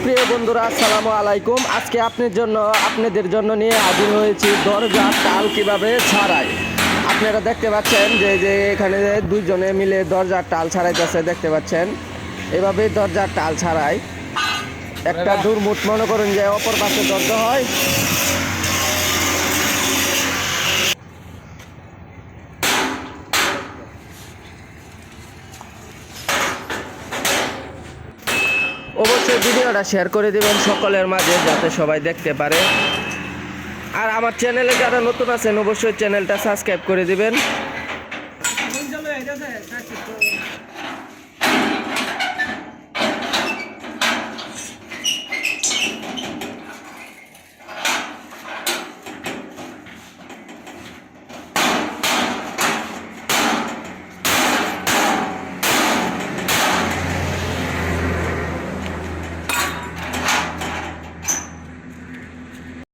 সুপ্রিয় বন্ধুরা, আসসালামু আলাইকুম। আজকে আপনার জন্য, আপনাদের জন্য নিয়ে হাজির হয়েছি দরজা টাল কীভাবে ছাড়ায় আপনারা দেখতে পাচ্ছেন যে যে এখানে দুইজনে মিলে দরজার টাল ছাড়াইতেছে, দেখতে পাচ্ছেন? এভাবে দরজার টাল ছাড়ায় একটা দূর মুঠ মনে করুন যে অপর পাশে দরজা হয়। অবশ্যই ভিডিওটা শেয়ার করে দেবেন সকলের মাঝে যাতে সবাই দেখতে পারে। আর আমার চ্যানেলে যারা নতুন আছেন, অবশ্যই চ্যানেলটা সাবস্ক্রাইব করে দেবেন।